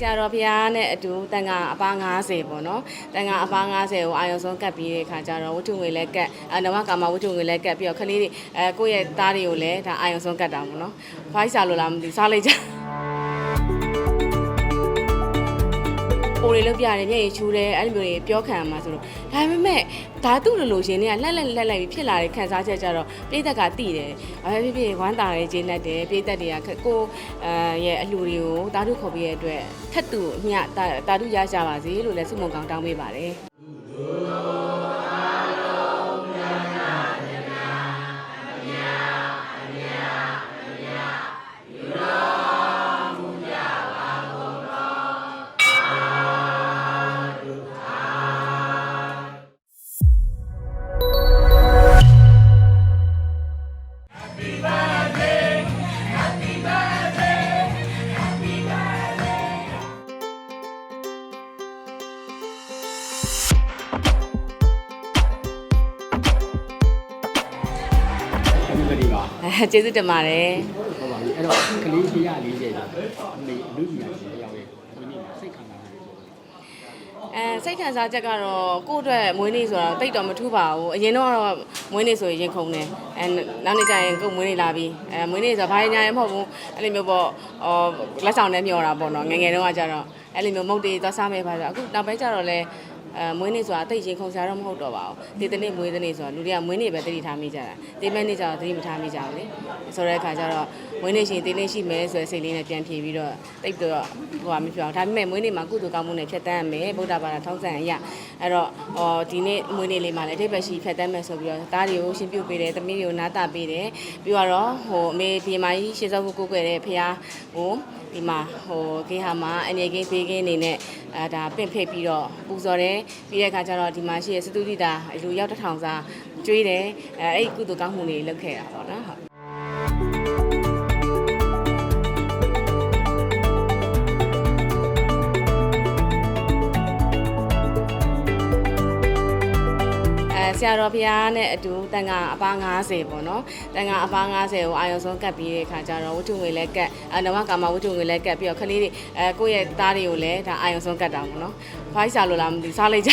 ဆရာတော်ဘုရားနဲ့အတူတန်ခါအပား90ပေါ့နော်တန်ခါအပား90ကိုအာယုံဆုံးကတ်ပြီးတဲ့ခါကျတော့ဝတ္ထုငွေလည်းကတ်အနဝကာမဝတ္ထုငွေလည်းကတ်ပြီးတော့ခလေးတွေအဲကိုယ့်ရဲ့သားတွေကိုလည်းဒါအာယုံဆုံးကတ်တာပေါ့နော်ဖိုက်စာလို့လားမသိဘူးစားလိုက်ကြ ပိုတွေလောက်ပြတယ်မျက်ရည်ချူတယ်အဲ့လိုမျိုးတွေပြောခံရမှာဆိုတော့ဒါပေမဲ့ဓာတုလိုလိုရှင်တွေကလှက်လှက်လှက်လှက်ပြီးဖြစ်လာတဲ့ခံစားချက်ကြတော့ပြိသက်ကတိတယ်။အဲဖြစ်ဖြစ်ဝမ်းသာတယ်ဂျင်းနဲ့တယ်ပြိသက်တွေကကိုအဲရဲ့အလှူတွေကိုဓာတုခေါ်ပြီးရဲ့အတွက်ထက်သူအမျှဓာတုရကြပါစေလို့လည်းဆုမွန်ကောင်းတောင်းပေးပါတယ်။ everybody ပါအဲကျေးဇူးတင်ပါတယ်ဟုတ်ပါပြီအဲ့တော့ကလေး140ကျော်အမေအလူကြီးရတယ်တယောက်ရဲ့ဒီနေ့စိတ်ခံစားရတယ်အဲစိတ်ခံစားချက်ကတော့ကိုယ့်အတွက်မွေးနေ့ဆိုတာတိတ်တော့မထူးပါဘူးအရင်တော့ကတော့မွေးနေ့ဆိုရင်ရင်ခုန်တယ်အဲနောက်နေ့ကျရင်ကိုယ်မွေးနေ့လာပြီအဲမွေးနေ့ဆိုတော့ဘာညာရင်မဟုတ်ဘူးအဲ့လိုမျိုးပေါ့အော်လက်ဆောင်နဲ့မျောတာပေါ့နော်ငယ်ငယ်တုန်းကကျတော့အဲ့လိုမျိုးမုတ်တေးသွားစားမယ်ပါဆိုအခုနောက်ပိုင်းကျတော့လဲ အဲမွေးနေ့ဆိုတာတိတ်ရင်ခုန်စားတော့မဟုတ်တော့ပါဘူးဒီတနေ့မွေးတဲ့နေ့ဆိုတော့လူတွေကမွေးနေ့ပဲတတိထားမိကြတာဒီမဲ့နေ့ကျတော့တတိမထားမိကြဘူးလေဆိုတဲ့အခါကျတော့မွေးနေ့ရှင်ဒီနေ့ရှိမယ်ဆိုတဲ့စိတ်လေးနဲ့ပြန်ဖြေပြီးတော့တိတ်တော့ဟိုဟာမပြောဒါပေမဲ့မွေးနေ့မှာကုသိုလ်ကောင်းမှုနဲ့ဖြတ်တန်းရမယ်ဗုဒ္ဓဘာသာထောင်းဆန်အရာအဲ့တော့ဟောဒီနေ့မွေးနေ့လေးမှာလည်းအထိပ္ပယ်ရှိဖြတ်တန်းမယ်ဆိုပြီးတော့သားတွေကိုရှင်းပြပေးတယ်သမီးတွေကိုနားတာပေးတယ်ပြီးတော့ဟိုအမေဒီမကြီးရှေ့စောက်ကိုကိုကိုွယ်တဲ့ဖះဟိုဒီမှာဟိုဂေးဟာမှာအနေကင်းဖေးကင်းနေနဲ့အဲဒါပင့်ဖိတ်ပြီးတော့ပူဇော်တယ်ပြီးတဲ့အခါကျတော့ဒီမှာရှိတဲ့စတူဒီတာလူရောက်တစ်ထောင်စာကျွေးတယ်အဲအဲ့ဒီကုသိုလ်ကောင်းမှုတွေလုပ်ခဲ့တာပေါ့နော်ဟုတ် ဆရာတော်ဘုရားနဲ့အတူတန်ခါအပား90ပေါ့နော်တန်ခါအပား90ကိုအာယုံဆုံးကတ်ပြီးတဲ့ခါကျတော့ဝတ္ထုငွေလည်းကတ်အနဝကာမဝတ္ထုငွေလည်းကတ်ပြီးတော့ခလေးတွေအဲကိုယ့်ရဲ့သားတွေကိုလည်းဒါအာယုံဆုံးကတ်တာပေါ့နော်ဖိုက်စာလို့လားမသိဘူးစားလိုက်ကြ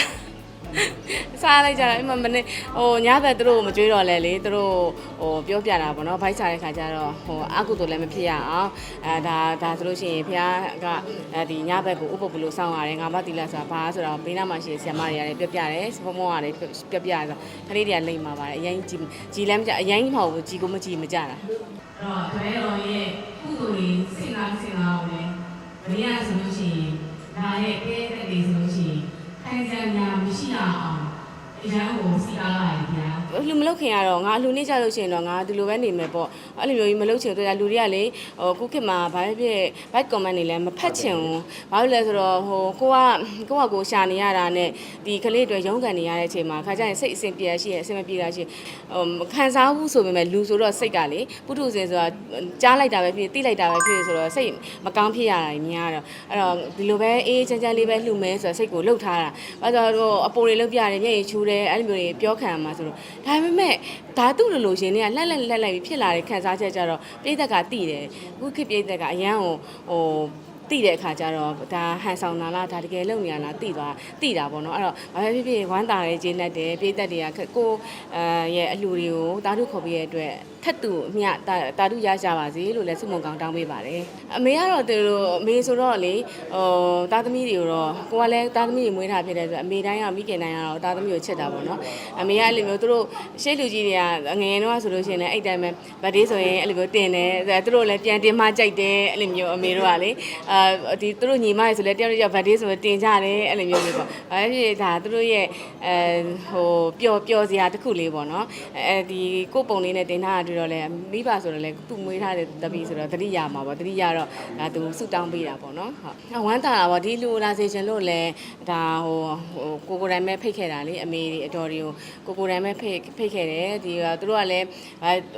စားလိုက်ကြတာအမမနေ့ဟိုညဘက်သူတို့မကြွေးတော့လဲလေသူတို့ဟိုပြောပြတာပေါ့နော်ဖိုက်စားတဲ့ခါကျတော့ဟိုအကုသိုလ်လည်းမဖြစ်ရအောင်အဲဒါဒါဆိုလို့ရှိရင်ဘုရားကအဲဒီညဘက်ကိုဥပုပ်ဘလို့စောင်းရတယ်ငါမတိလာဆိုတာဘာဆိုတော့ဘေးနားမှာရှိတဲ့ဆရာမတွေကလည်းပြောပြတယ်ဘုံဘုံကလည်းပြောပြတယ်ဆိုခလေးတွေကလိမ့်มาပါတယ်အရင်ကြီးကြီးလည်းမကြအရင်မဟုတ်ဘူးကြီးကိုမကြီးမကြတာတော့ဘဲတော်ရဲ့ကုသိုလ်တွေစင်လာစင်လာကိုလည်းမရဆိုလို့ရှိရင်ဒါရဲ့ကဲတဲ့တွေဆိုလို့ရှိရင်ခိုင်စံညာမရှိအောင်အရန်ကိုစီကားလိုက်ဗျာ လူမလုပ်ခင်ကတော့ငါအလူနေကြလို့ရှိရင်တော့ငါဒီလိုပဲနေမယ်ပေါ့အဲ့လိုမျိုးကြီးမလုပ်ချင်တော့လူတွေကလေဟိုခုခေတ်မှာဘာဖြစ်ဖြစ် bike comment တွေလည်းမဖတ်ချင်ဘူးဘာလို့လဲဆိုတော့ဟိုကိုကကိုကကိုရှာနေရတာနဲ့ဒီကလေးတွေရုန်းကန်နေရတဲ့အချိန်မှာခါကျရင်စိတ်အဆင်ပြေရှိရအဆင်မပြေတာရှိဟိုမခံစားဘူးဆိုပေမဲ့လူဆိုတော့စိတ်ကလေပုထုဇဉ်ဆိုတာကြားလိုက်တာပဲဖြစ်တိလိုက်တာပဲဖြစ်ဆိုတော့စိတ်မကောင်းဖြစ်ရတာများတော့အဲ့တော့ဒီလိုပဲအေးချမ်းချမ်းလေးပဲလှူမဲဆိုတော့စိတ်ကိုလှုပ်ထားတာဘာလို့ဆိုတော့အပိုတွေလှုပ်ပြတယ်မျက်ရည်ချူတယ်အဲ့လိုမျိုးတွေပြောခံရမှာဆိုတော့ဒါပေမဲ့ဓာတုလိုလိုရှင်တွေကလှက်လှက်လှက်လှက်ပြီးဖြစ်လာတဲ့ခံစားချက်ကြတော့ပြိသက်ကတိတယ်ခုခေတ်ပြိသက်ကအရန်ဟိုဟိုတိတဲ့အခါကျတော့ဒါဟန်ဆောင်တာလားဒါတကယ်လုံနေရလားတိသွားတိတာပေါ့နော်အဲ့တော့ဘာပဲဖြစ်ဖြစ်ဝမ်းသာရဲဂျင်းနဲ့တယ်ပြိသက်တွေကကိုအဲရဲ့အလှူတွေကိုတာတုခေါ်ပြီးရဲ့အတွက်ထက်သူအမျှတာတုရကြပါစေလို့လည်းဆုမွန်ကောင်းတောင်းပေးပါတယ်အမေကတော့သူတို့အမေဆိုတော့လေဟိုတာသမီတွေတော့ကိုကလည်းတာသမီတွေမွေးထားဖြစ်တယ်ဆိုတော့အမေတိုင်းကမိခင်တိုင်းကတော့တာသမီကိုချစ်တာပေါ့နော်အမေကအဲ့လိုမျိုးသူတို့ရှေ့လူကြီးတွေကငယ်ငယ်တော့ဆိုလို့ရှိရင်လည်းအဲ့တိုင်းပဲဗတ်ဒေးဆိုရင်အဲ့လိုမျိုးတင်တယ်အဲသူတို့လည်းပြန်တင်မှကြိုက်တယ်အဲ့လိုမျိုးအမေတို့ကလေအာဒီသူတို့ညီမတွေဆိုလည်းတယောက်တစ်ယောက်ဗတ်ဒေးဆိုရင်တင်ကြတယ်အဲ့လိုမျိုးလေးပေါ့အဲဖြစ်ဒါသူတို့ရဲ့အဲဟိုပျော်ပျော်စရာတစ်ခုလေးပေါ့နော်အဲဒီကိုပုံလေးနဲ့တင်ထားတာတွေ့တော့လဲမိဘဆိုတော့လဲသူ့မွေးထားတဲ့တပီဆိုတော့တတိယမှာပေါ့တတိယတော့ဒါသူဆူတောင်းပေးတာပေါ့နော်ဟုတ်ဝမ်းသာတာပေါ့ဒီလူလာစေချင်လို့လဲဒါဟိုဟိုကိုကိုတိုင်းပဲဖိတ်ခဲ့တာလေအမေတွေအတော်တွေကိုကိုကိုတိုင်းပဲဖိတ်ဖိတ်ခဲ့တယ်ဒီကသူတို့ကလည်း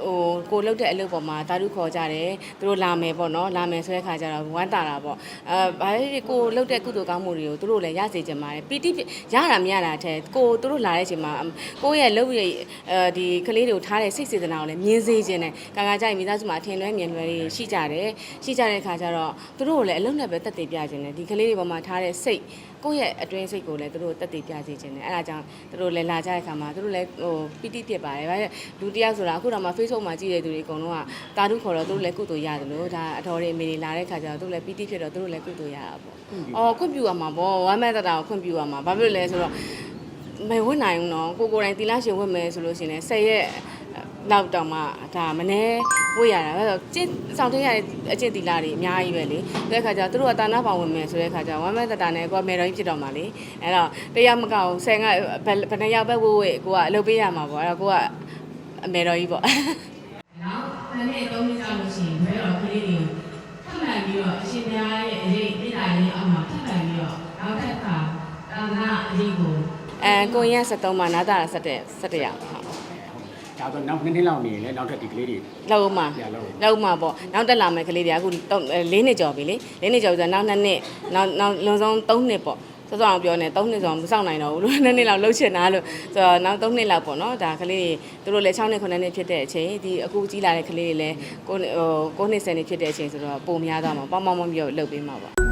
ဟိုကိုလှုပ်တဲ့အလုပ်ပေါ်မှာတာတုခေါ်ကြတယ်သူတို့လာမယ်ပေါ့နော်လာမယ်ဆိုတဲ့ခါကျတော့ဝမ်းသာတာပေါ့ပေါ့အဲဘာလဲဖြစ်ကိုလှုပ်တဲ့ကုသိုလ်ကောင်းမှုတွေကိုသူတို့လည်းရစေချင်ပါတယ်ပီတိဖြစ်ရတာမရတာတဲ့ကိုသူတို့လာတဲ့အချိန်မှာကိုယ့်ရဲ့လှုပ်ရအဲဒီကလေးတွေကိုထားတဲ့စိတ်စေတနာကိုလည်းမြင်စေခြင်းနဲ့ကာကာကြိုက်မိသားစုမှာအထင်လွဲမြင်လွဲတွေရှိကြတယ်ရှိကြတဲ့အခါကျတော့သူတို့ကိုလည်းအလုံးနဲ့ပဲတက်တည်ပြခြင်းနဲ့ဒီကလေးတွေပေါ်မှာထားတဲ့စိတ်ကိုယ့်ရဲ့အတွင်းစိတ်ကိုလည်းသူတို့တက်တည်ပြစေခြင်းနဲ့အဲဒါကြောင့်သူတို့လည်းလာကြတဲ့အခါမှာသူတို့လည်းဟိုပီတိဖြစ်ပါတယ်ဘာလဲလူတစ်ယောက်ဆိုတာအခုတော့မှ Facebook မှာကြည့်တဲ့သူတွေအကုန်လုံးကတာတုခေါ်တော့သူတို့လည်းကုသိုလ်ရတယ်လို့ဒါအတော်တွေအမေတွေလာတဲ့အခါကျတော့သူတို့လည်းပီတိဖြစ်တော့သူတို့လည်းကုသိုလ်ရတာပေါ့။အော်ခွင့်ပြုရမှာပေါ့ဝမ်းမဲ့တတာကိုခွင့်ပြုရမှာဘာဖြစ်လို့လဲဆိုတော့မဝတ်နိုင်ဘူးနော်ကိုကိုယ်တိုင်တီလာရှင်ဝတ်မယ်ဆိုလို့ရှိရင်10ရက် နောက်တောင်မှဒါမနေဝတ်ရတာအဲ့တော့ကျင့်ဆောင်ထည့်ရတဲ့အကျင့်တီလာတွေအများကြီးပဲလေ။တဲ့အခါကျတော့သူတို့ကတာနာပေါင်ဝင်မယ်ဆိုတဲ့အခါကျတော့ဝမ်းမဲ့တတာနဲ့ကိုကမေတော်ကြီးဖြစ်တော့မှာလေ။အဲ့တော့တရားမကောက်10ကဘယ်ဘယ်နှစ်ယောက်ပဲဝတ်ဝတ်ကိုကအလုပ်ပေးရမှာပေါ့အဲ့တော့ကိုကအမေတော်ကြီးပေါ့နောက်တစ်နေ့သုံးနှစ်ကြာလို့ရှိရင်ဘယ်တော့ကလေးတွေထပ်မှန်ပြီးတော့အရှင်ဘုရားရဲ့အရေးတိတာရေးအောက်မှာထပ်မှန်ပြီးတော့နောက်ထပ်ခါတာနာအရေးကိုအဲကိုရင်က73မှာနားတာ17 17ရောက်ဟုတ် ဒါဆိုနောက်နှစ်နှစ်လောက်နေရင်လည်းနောက်ထပ်ဒီကလေးတွေ လောက်မှာပြန်လို့လောက်မှာပေါ့နောက်တက်လာမယ်ကလေးတွေအခု၄နှစ်ကျော်ပြီလေ၄နှစ်ကျော်ပြီဆိုတော့နောက်2နှစ်နောက်နောက်လွန်ဆုံး3နှစ်ပေါ့စောစောအောင်ပြောနေ3နှစ်ဆိုတော့မစောင့်နိုင်တော့ဘူးလို့2နှစ်လောက်လှုပ်ချင်တာလို့ဆိုတော့နောက်3နှစ်လောက်ပေါ့နော်ဒါကလေးတွေသူတို့လည်း6နှစ်9နှစ်ဖြစ်တဲ့အချိန်ဒီအခုကြီးလာတဲ့ကလေးတွေလည်းကိုဟို9နှစ်10နှစ်ဖြစ်တဲ့အချိန်ဆိုတော့ပုံများသွားမှာပေါင်းပေါင်းပေါင်းပြီးတော့လှုပ်ပေးမှာပေါ့